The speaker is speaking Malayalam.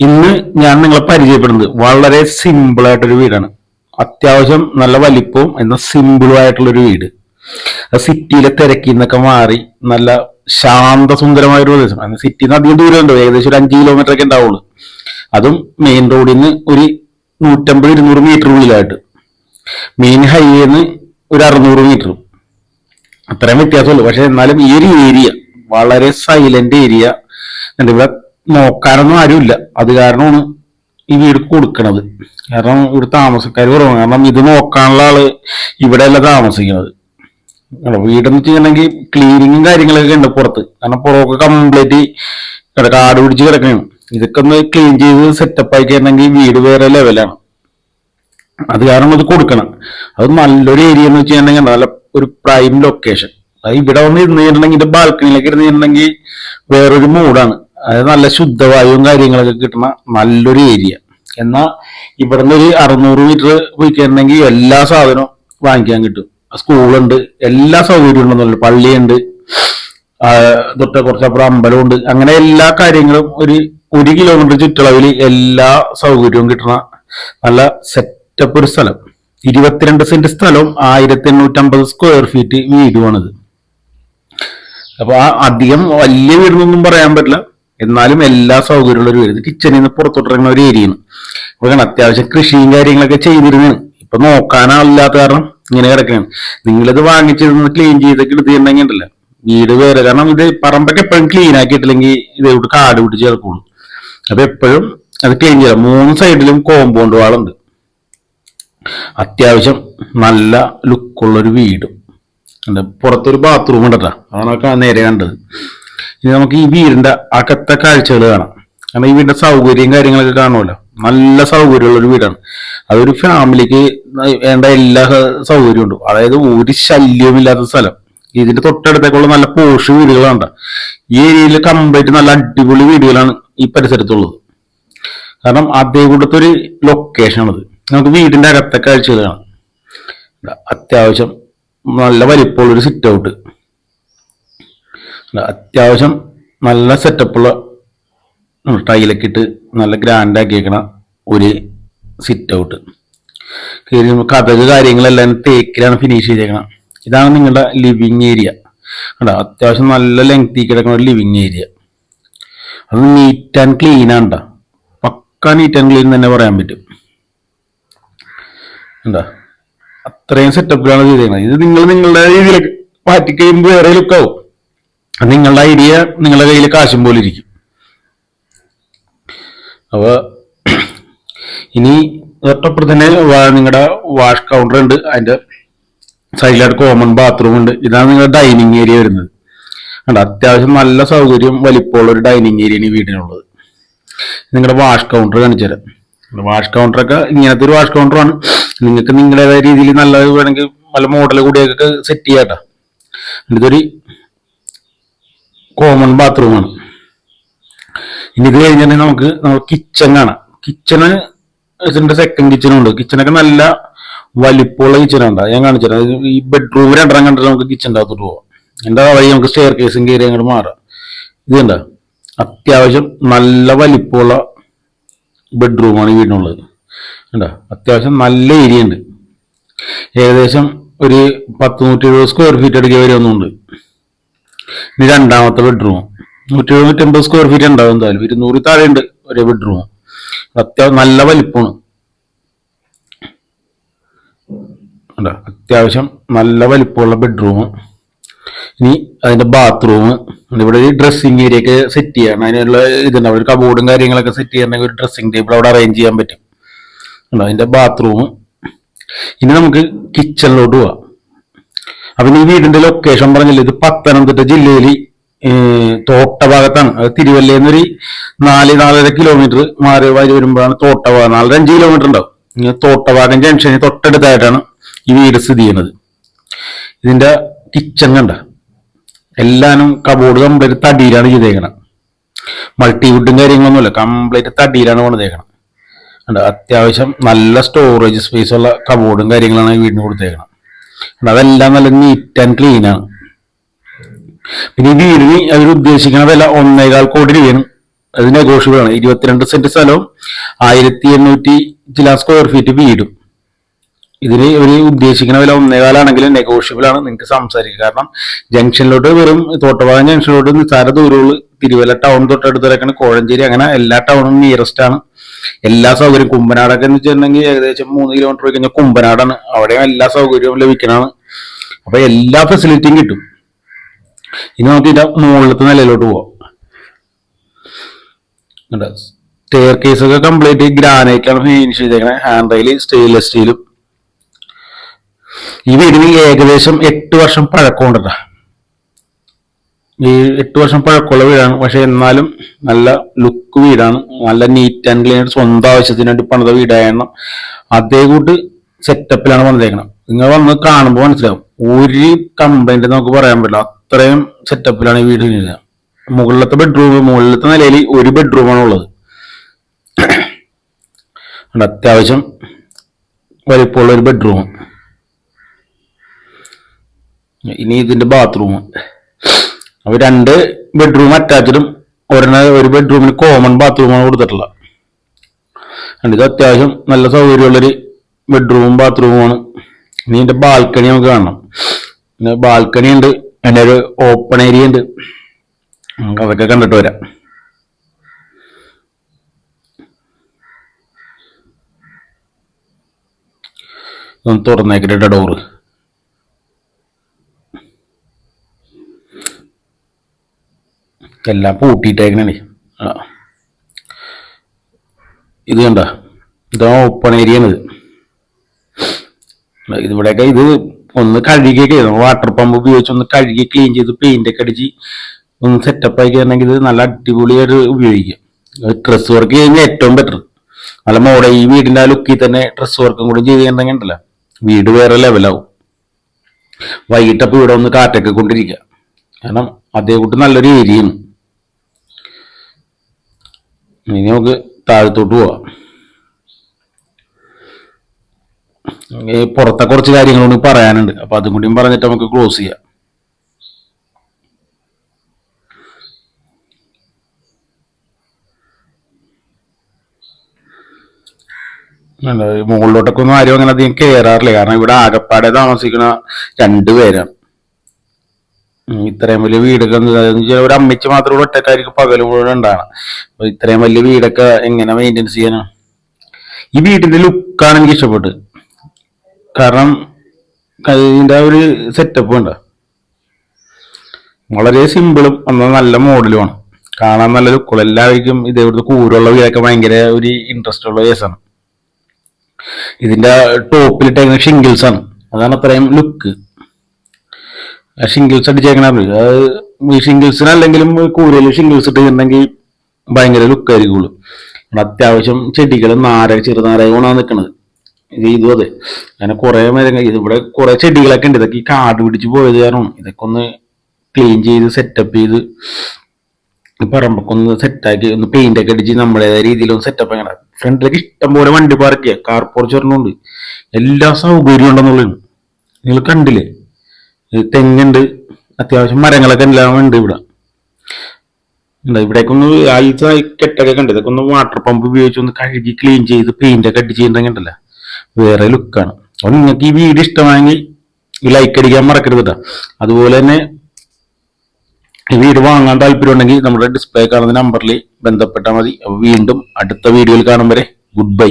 ഇന്ന് ഞാൻ നിങ്ങളെ പരിചയപ്പെടുന്നത് വളരെ സിമ്പിൾ ആയിട്ടൊരു വീടാണ്. അത്യാവശ്യം നല്ല വലിപ്പവും എന്നാൽ സിമ്പിളും ആയിട്ടുള്ള ഒരു വീട്. സിറ്റിയിലെ തിരക്കിൽ നിന്നൊക്കെ മാറി നല്ല ശാന്തസുന്ദരമായ ഒരു പ്രദേശം. സിറ്റിയിൽ നിന്ന് അധികം ദൂരം ഉണ്ടോ ഏകദേശം ഒരു അഞ്ച് കിലോമീറ്റർ ഒക്കെ ഉണ്ടാവുള്ളൂ. അതും മെയിൻ റോഡിൽ നിന്ന് ഒരു നൂറ്റമ്പത് ഇരുന്നൂറ് മീറ്റർ ഉള്ളിലായിട്ട്. മെയിൻ ഹൈവേ നിന്ന് ഒരു അറുന്നൂറ് മീറ്റർ അത്രയും വ്യത്യാസമുള്ളൂ. പക്ഷെ എന്നാലും ഈ ഒരു ഏരിയ വളരെ സൈലന്റ് ഏരിയ ഇവിടെ നോക്കാനൊന്നും ആരുമില്ല. അത് കാരണമാണ് ഈ വീട് കൊടുക്കണത്. കാരണം ഇവിടെ താമസക്കാർ കുറവാണ്. കാരണം ഇത് നോക്കാനുള്ള ആൾ ഇവിടെയല്ല താമസിക്കുന്നത്. വീടെന്ന് വെച്ചിട്ടുണ്ടെങ്കിൽ ക്ലീനിങ്ങും കാര്യങ്ങളൊക്കെ ഉണ്ട് പുറത്ത്. കാരണം പുറമൊക്കെ കംപ്ലീറ്റ് കാട് പിടിച്ച് കിടക്കുകയാണ് ഇതൊക്കെ ഒന്ന് ക്ലീൻ ചെയ്ത് സെറ്റപ്പ് കഴിഞ്ഞെങ്കിൽ വീട് വേറെ ലെവലാണ് അത് കാരണം അത് കൊടുക്കണം. അത് നല്ലൊരു ഏരിയ എന്ന് വെച്ചിട്ടുണ്ടെങ്കിൽ നല്ല ഒരു പ്രൈം ലൊക്കേഷൻ അത് ഇവിടെ വന്ന് ഇരുന്ന് കഴിഞ്ഞിട്ടുണ്ടെങ്കിൽ ബാൽക്കണിയിലേക്ക് ഇരുന്ന് കഴിഞ്ഞിട്ടുണ്ടെങ്കിൽ വേറൊരു മൂഡാണ് അതായത് നല്ല ശുദ്ധവായുവും കാര്യങ്ങളൊക്കെ കിട്ടുന്ന നല്ലൊരു ഏരിയ. എന്നാൽ ഇവിടുന്ന് ഒരു അറുന്നൂറ് മീറ്റർ പോയി കഴിഞ്ഞിട്ടുണ്ടെങ്കിൽ എല്ലാ സാധനവും വാങ്ങിക്കാൻ കിട്ടും. സ്കൂളുണ്ട് എല്ലാ സൗകര്യവും ഉണ്ടെന്നുള്ളു പള്ളിയുണ്ട് തൊട്ട് കുറച്ചപ്പുറം അമ്പലമുണ്ട്. അങ്ങനെ എല്ലാ കാര്യങ്ങളും ഒരു ഒരു കിലോമീറ്റർ ചുറ്റളവിൽ എല്ലാ സൗകര്യവും കിട്ടുന്ന നല്ല സെറ്റപ്പ് ഒരു സ്ഥലം. ഇരുപത്തിരണ്ട് സെന്റ് സ്ഥലവും ആയിരത്തി എണ്ണൂറ്റമ്പത് സ്ക്വയർ ഫീറ്റ് വീടുമാണിത് അപ്പൊ ആ അധികം വലിയ വീടെന്നൊന്നും പറയാൻ പറ്റില്ല. എന്നാലും എല്ലാ സൗകര്യമുള്ള ഒരു വീട്. കിച്ചണിൽ നിന്ന് പുറത്തോട്ടിറങ്ങുന്ന ഒരു ഏരിയയാണ് അപ്പൊ ഞാൻ അത്യാവശ്യം കൃഷിയും കാര്യങ്ങളൊക്കെ ചെയ്തിരുന്നതാണ് ഇപ്പൊ നോക്കാനാളില്ലാത്ത കാരണം ഇങ്ങനെ കിടക്കുകയാണ് നിങ്ങളിത് വാങ്ങിച്ചിരുന്ന് ക്ലീൻ ചെയ്തൊക്കെ എടുത്തിട്ടുണ്ടെങ്കിൽ ഉണ്ടല്ലോ വീട് വേറെ. കാരണം ഇത് പറമ്പൊക്കെ എപ്പോഴും ക്ലീൻ ആക്കിയിട്ടില്ലെങ്കിൽ ഇതോട്ട് കാട് പിടിച്ച് കിടക്കുള്ളൂ അപ്പൊ എപ്പോഴും അത് ക്ലീൻ ചെയ്യാം മൂന്ന് സൈഡിലും കോമ്പൗണ്ട് വാളുണ്ട്. അത്യാവശ്യം നല്ല ലുക്കുള്ളൊരു വീടും. പുറത്തൊരു ബാത്റൂം ഉണ്ടട്ടാ അതാണ് നേരെ കണ്ടത്. ഇനി നമുക്ക് ഈ വീടിന്റെ അകത്തെ കാഴ്ചകൾ കാണാം. കാരണം ഈ വീടിന്റെ സൗകര്യം കാര്യങ്ങളൊക്കെ കാണുമല്ലോ. നല്ല സൗകര്യമുള്ള ഒരു വീടാണ്. അതൊരു ഫാമിലിക്ക് വേണ്ട എല്ലാ സൗകര്യവും ഉണ്ട്. അതായത് ഒരു ശല്യമില്ലാത്ത സ്ഥലം. ഇതിന്റെ തൊട്ടടുത്തേക്കുള്ള നല്ല പോഷ് വീടുകളാണ്. ഈ ഏരിയയിൽ കംപ്ലീറ്റ് നല്ല അടിപൊളി വീടുകളാണ് ഈ പരിസരത്തുള്ളത്. കാരണം അതേ ഒരു ലൊക്കേഷൻ ലൊക്കേഷനാണത് നമുക്ക് വീടിന്റെ അകത്തെ കാഴ്ചകൾ കാണാം. അത്യാവശ്യം നല്ല വലിപ്പമുള്ള ഒരു സിറ്റ് ഔട്ട് അത്യാവശ്യം നല്ല സെറ്റപ്പുള്ള ടൈലൊക്കെ ഇട്ട് നല്ല ഗ്രാൻഡ് ആക്കിയേക്കണ ഒരു സിറ്റ് ഔട്ട് കഥക് കാര്യങ്ങളെല്ലാം തേക്കിലാണ് ഫിനിഷ് ചെയ്തേക്കണം. ഇതാണ് നിങ്ങളുടെ ലിവിങ് ഏരിയ കണ്ടോ അത്യാവശ്യം നല്ല ലെങ്തി കിടക്കുന്ന ഒരു ലിവിങ് ഏരിയ അത് നീറ്റ് ആൻഡ് ക്ലീൻ ആണ്. പക്ക നീറ്റ് ആൻഡ് ക്ലീൻ തന്നെ പറയാൻ പറ്റും. എന്താ അത്രയും സെറ്റപ്പിലാണ് ചെയ്തേക്കുന്നത് ഇത് നിങ്ങൾ നിങ്ങളുടെ രീതിയിലേക്ക് മാറ്റിക്കഴിയുമ്പോൾ വേറെ ലുക്കാവും നിങ്ങളുടെ ഐഡിയ നിങ്ങളുടെ കയ്യിൽ കാശും പോലെ ഇരിക്കും. അപ്പൊ ഇനി തൊട്ടപ്പുറത്ത് തന്നെ നിങ്ങളുടെ വാഷ് കൗണ്ടർ ഉണ്ട്. അതിന്റെ സൈഡിലായിട്ട് കോമൺ ബാത്റൂം ഉണ്ട്. ഇതാണ് നിങ്ങളുടെ ഡൈനിങ് ഏരിയ വരുന്നത്. കണ്ടോ? അത്യാവശ്യം നല്ല സൗകര്യം വലിപ്പമുള്ള ഒരു ഡൈനിങ് ഏരിയയാണ് ഈ വീടിനുള്ളത്. നിങ്ങളുടെ വാഷ് കൗണ്ടർ കാണിച്ചു തരാം. വാഷ് കൗണ്ടറൊക്കെ ഇങ്ങനത്തെ ഒരു വാഷ് കൗണ്ടറാണ് നിങ്ങൾക്ക് നിങ്ങളുടേതായ രീതിയിൽ നല്ലത് വേണമെങ്കിൽ നല്ല മോഡൽ കൂടിയൊക്കെ സെറ്റ് ചെയ്യാട്ടോ ഇതൊരു കോമൺ ബാത്റൂമാണ് ഇനി ഇത് കഴിഞ്ഞിട്ടുണ്ടെങ്കിൽ നമുക്ക് നമുക്ക് കിച്ചൺ കാണാം. കിച്ചണ് ഇതിന്റെ സെക്കൻഡ് കിച്ചണും ഉണ്ട്. കിച്ചണൊക്കെ നല്ല വലിപ്പമുള്ള കിച്ചണുണ്ട് ഞാൻ കാണിച്ചുതരാം. ഈ ബെഡ്റൂം രണ്ടെണ്ണം കണ്ടിട്ട് നമുക്ക് കിച്ചന്റെ അകത്തോട്ട് പോവാം. എന്റെ വഴി നമുക്ക് സ്റ്റെയർ കേസും കയറി അങ്ങോട്ട് മാറാം. ഇത് കണ്ടോ? അത്യാവശ്യം നല്ല വലിപ്പമുള്ള ബെഡ്റൂമാണ് ഈ വീടിനുള്ളത്. കണ്ടോ? അത്യാവശ്യം നല്ല ഏരിയ ഉണ്ട്. ഏകദേശം ഒരു പത്ത് നൂറ്റി എഴുപത് സ്ക്വയർ ഫീറ്റ് അടുക്കി വരുന്നുണ്ട് ഇനി രണ്ടാമത്തെ ബെഡ്റൂം നൂറ്റി എഴുപത്തമ്പത് സ്ക്വയർ ഫീറ്റ് ഉണ്ടാവും എന്തായാലും. ഇരുന്നൂറ് താഴെ ഉണ്ട് ഒരേ ബെഡ്റൂം അത്യാവശ്യം നല്ല വലിപ്പമാണ്? അത്യാവശ്യം നല്ല വലിപ്പമുള്ള ബെഡ്റൂം ഇനി അതിന്റെ ബാത്റൂം ഇവിടെ ഒരു ഡ്രസ്സിങ് ഏരിയ ഒക്കെ സെറ്റ് ചെയ്യണം. അതിനുള്ള ഇതുണ്ടാവും ഒരു കബോർഡും കാര്യങ്ങളൊക്കെ സെറ്റ് ചെയ്യണമെങ്കിൽ ഒരു ഡ്രസ്സിംഗ് ടേബിൾ അവിടെ അറേഞ്ച് ചെയ്യാൻ പറ്റും? അതിന്റെ ബാത്റൂം ഇനി നമുക്ക് കിച്ചണിലോട്ട് പോവാം. അപ്പൊ ഈ വീടിന്റെ ലൊക്കേഷൻ പറഞ്ഞില്ലേ? ഇത് പത്തനംതിട്ട ജില്ലയിൽ തോട്ട ഭാഗത്താണ് അത് തിരുവല്ലയിൽ നാല് നാലര കിലോമീറ്റർ മാറി വാരി വരുമ്പോഴാണ് തോട്ടഭാഗം. നാലര അഞ്ച് കിലോമീറ്റർ ഉണ്ടാവും. ഇങ്ങനെ തോട്ടഭാഗം ജംഗ്ഷന് തൊട്ടടുത്തായിട്ടാണ് ഈ വീട് സ്ഥിതി ചെയ്യുന്നത്. ഇതിന്റെ കിച്ചൺ കണ്ട. എല്ലാനും കബോർഡ് കംപ്ലീറ്റ് തടിയിലാണ് ചെയ്തേക്കണം മൾട്ടിവുഡും കാര്യങ്ങളൊന്നുമില്ല. കംപ്ലീറ്റ് തടിയിലാണ് പണിതേക്കണം? അത്യാവശ്യം നല്ല സ്റ്റോറേജ് സ്പേസ് ഉള്ള കബോർഡും കാര്യങ്ങളാണ് ഈ വീടിന് കൊടുത്തേക്കണം? അതെല്ലാം നല്ല നീറ്റ് ആൻഡ് ക്ലീൻ ആണ്. പിന്നെ ഈ വീടിന് അവർ ഉദ്ദേശിക്കുന്ന വില ഒന്നേകാൽ കോടി രൂപയാണ്. അത് നെഗോഷ്യബിൾ ആണ്. ഇരുപത്തിരണ്ട് സെന്റ് സ്ഥലവും ആയിരത്തി എണ്ണൂറ്റി ചില സ്ക്വയർ ഫീറ്റ് വീടും. ഇതിന് ഒരു ഉദ്ദേശിക്കുന്ന വില ഒന്നേകാലാണെങ്കിലും നെഗോഷ്യബിൾ ആണ്. നിങ്ങൾക്ക് സംസാരിക്കുക കാരണം ജംഗ്ഷനിലോട്ട് വെറും തോട്ടഭാഗം ജംഗ്ഷനിലോട്ട് നിസ്സാര ദൂരമുള്ളൂ തിരുവല്ല ടൗൺ തൊട്ടടുത്തിറക്കുന്ന കോഴഞ്ചേരി അങ്ങനെ എല്ലാ ടൗണും നിയറസ്റ്റ് ആണ്. എല്ലാ സൗകര്യം കുമ്പനാടൊക്കെ എന്ന് വെച്ചിട്ടുണ്ടെങ്കിൽ ഏകദേശം മൂന്ന് കിലോമീറ്റർ കഴിഞ്ഞാൽ കുമ്പനാടാണ്. അവിടെ എല്ലാ സൗകര്യവും ലഭിക്കണതാണ്. അപ്പൊ എല്ലാ ഫെസിലിറ്റിയും കിട്ടും. ഇനി നമുക്ക് ഇതിന്റെ മുകളിലത്തെ നിലയിലോട്ട് പോവാം. സ്റ്റെയർ കേസൊക്കെ കംപ്ലീറ്റ് ഗ്രാനൈറ്റ് ആണ് ഫിനിഷ് ചെയ്തേക്കണേ. ഹാൻഡ് റെയിൽ സ്റ്റെയിൻലെസ് സ്റ്റീലും ഈ വീടിന് ഏകദേശം എട്ട് വർഷം പഴക്കമുണ്ടട്ടാ ഈ എട്ട് വർഷം പഴക്കമുള്ള വീടാണ്. പക്ഷെ എന്നാലും നല്ല ലുക്ക് വീടാണ്. നല്ല നീറ്റ് ആൻഡ് ക്ലീൻ ആയിട്ട് സ്വന്തം ആവശ്യത്തിന് വേണ്ടി പണിത വീടായണം അതേ കൂട്ട് സെറ്റപ്പിലാണ് വന്നേക്കണം നിങ്ങൾ വന്ന് കാണുമ്പോൾ മനസ്സിലാവും. ഒരു കംപ്ലൈന്റ് നമുക്ക് പറയാൻ പറ്റില്ല. അത്രയും സെറ്റപ്പിലാണ് ഈ വീട് കഴിഞ്ഞത് മുകളിലത്തെ ബെഡ്റൂം മുകളിലത്തെ നിലയിൽ ഒരു ബെഡ്റൂമാണ് ഉള്ളത്. അത്യാവശ്യം വലിപ്പമുള്ള ഒരു ബെഡ്റൂം ഇനി ഇതിന്റെ ബാത്റൂം അപ്പൊ രണ്ട് ബെഡ്റൂം അറ്റാച്ചഡും ഒരെണ്ണ ഒരു ബെഡ്റൂമിന് കോമൺ ബാത്റൂമാണ് കൊടുത്തിട്ടുള്ളത്. ഉണ്ട് ഇത് അത്യാവശ്യം നല്ല സൗകര്യമുള്ളൊരു ബെഡ്റൂമും ബാത്റൂമുമാണ് ഇനി ഇതിന്റെ ബാൽക്കണി നമുക്ക് കാണണം. പിന്നെ ബാൽക്കണി ഉണ്ട്. അതിന്റെ ഒരു ഓപ്പൺ ഏരിയ ഉണ്ട്. നമുക്ക് അതൊക്കെ കണ്ടിട്ട് വരാം. ഒന്ന് ഡോറ് എല്ലാം പൂട്ടിയിട്ടേക്കണേ. ഇത് കണ്ട? ഇതാ ഓപ്പൺ ഏരിയ ആണ് ഇത്. ഇതിവിടെയൊക്കെ ഇത് ഒന്ന് കഴുകിയൊക്കെ വാട്ടർ പമ്പ് ഉപയോഗിച്ച് ഒന്ന് കഴുകി ക്ലീൻ ചെയ്ത് പെയിന്റ് ഒക്കെ അടിച്ച് ഒന്ന് സെറ്റപ്പ് ആക്കി തരണമെങ്കിൽ ഇത് നല്ല അടിപൊളിയായിട്ട് ഉപയോഗിക്കാം. ഡ്രസ് വർക്ക് ചെയ്യുന്ന ഏറ്റവും ബെറ്റർ നല്ല മോഡ ഈ വീടിന്റെ ആ ലുക്കിൽ തന്നെ ഡ്രസ് വർക്കും കൂടി ചെയ്ത് ഉണ്ടല്ലോ. വീട് വേറെ ലെവലാവും വൈകിട്ടപ്പോൾ ഇവിടെ ഒന്ന് കാറ്റൊക്കെ കൊണ്ടിരിക്കുക. കാരണം അതേ കൂട്ട് നല്ലൊരു ഏരിയയാണ് ഇനി നമുക്ക് താഴത്തോട്ട് പോവാം. ഈ പുറത്തെ കുറച്ച് കാര്യങ്ങളോട് പറയാനുണ്ട്. അപ്പൊ അതും കൂടിയും പറഞ്ഞിട്ട് നമുക്ക് ക്ലോസ് ചെയ്യാം. മുകളിലോട്ടൊക്കെ ഒന്നും ആരും അങ്ങനെ അധികം കയറാറില്ല കാരണം ഇവിടെ ആകപ്പാടെ താമസിക്കുന്ന രണ്ടുപേരാണ് ഇത്രയും വലിയ വീടൊക്കെ ഒരു അമ്മച്ച് മാത്രം ഇവിടെ ഒറ്റക്കാർക്ക് പകലും മുഴുവൻ ഉണ്ടാണ് അപ്പൊ ഇത്രയും വലിയ വീടൊക്കെ എങ്ങനെ മെയിന്റെയിൻസ് ചെയ്യാനാണ് ഈ വീടിന്റെ ലുക്കാണ് എനിക്ക് ഇഷ്ടപ്പെട്ടത്. കാരണം ഇതിന്റെ ഒരു സെറ്റപ്പ് ഉണ്ട് വളരെ സിമ്പിളും എന്നാൽ നല്ല മോഡലുമാണ് കാണാൻ നല്ല ലുക്കുള്ള എല്ലാവർക്കും ഇതേപോലത്തെ കൂരുള്ള വീടൊക്കെ ഭയങ്കര ഒരു ഇൻട്രസ്റ്റ് ഉള്ള കേസാണ് ഇതിന്റെ ടോപ്പിലിട്ടേക്കുന്ന ഷിംഗിൾസ് ആണ്. അതാണ് അത്രയും ലുക്ക് ഷിംഗിൾസ് അടിച്ചേക്കണ അത് ഈ ഷിംഗിൾസിന് അല്ലെങ്കിലും കൂരയിൽ ഷിംഗിൾസ് ഇട്ടിട്ടുണ്ടെങ്കിൽ ഭയങ്കര ലുക്കായിരിക്കുള്ളൂ അത്യാവശ്യം ചെടികൾ നാരക കൊണ്ടാണ് നിൽക്കുന്നത് ചെയ്തു അതെ. അങ്ങനെ കുറെ മരങ്ങൾ ഇതിവിടെ കുറെ ചെടികളൊക്കെ ഉണ്ട്. ഇതൊക്കെ ഈ കാട് പിടിച്ച് പോയത് കാരണം ഇതൊക്കെ ഒന്ന് ക്ലീൻ ചെയ്ത് സെറ്റപ്പ് ചെയ്ത് പറമ്പൊക്കൊന്ന് സെറ്റാക്കി ഒന്ന് പെയിന്റ് ഒക്കെ അടിച്ച് നമ്മുടേതായ രീതിയിൽ ഒന്ന് സെറ്റപ്പ് അങ്ങനെ ഫ്രണ്ടിലേക്ക് ഇഷ്ടം പോലെ വണ്ടി പാർക്ക് ചെയ്യാം. കാർ പോർച്ച് ഒരെണ്ണമുണ്ട് എല്ലാ സൗകര്യവും ഉണ്ടെന്നുള്ളതാണ്. നിങ്ങൾ കണ്ടില്ലേ? തെങ്ങുണ്ട്. അത്യാവശ്യം മരങ്ങളൊക്കെ എല്ലാം ഉണ്ട് ഇവിടെ ഇവിടേക്കൊന്ന് ആഴ്ച കെട്ടൊക്കെ കണ്ട്? ഇതൊക്കെ ഒന്ന് വാട്ടർ പമ്പ് ഉപയോഗിച്ച് ഒന്ന് കഴുകി ക്ലീൻ ചെയ്ത് പെയിന്റ് ഒക്കെ അടിച്ച് ചെയ്യുന്നുണ്ടല്ലോ വേറെ ലുക്കാണ് അപ്പൊ നിങ്ങൾക്ക് ഈ വീഡിയോ ഇഷ്ടമായെങ്കിൽ ലൈക്ക് അടിക്കാൻ മറക്കരുത് കേട്ടോ അതുപോലെ തന്നെ വീട് വാങ്ങാൻ താല്പര്യം ഉണ്ടെങ്കിൽ നമ്മുടെ ഡിസ്പ്ലേ കാണുന്ന നമ്പറിൽ ബന്ധപ്പെട്ടാൽ മതി. വീണ്ടും അടുത്ത വീഡിയോയിൽ കാണും വരെ. Good bye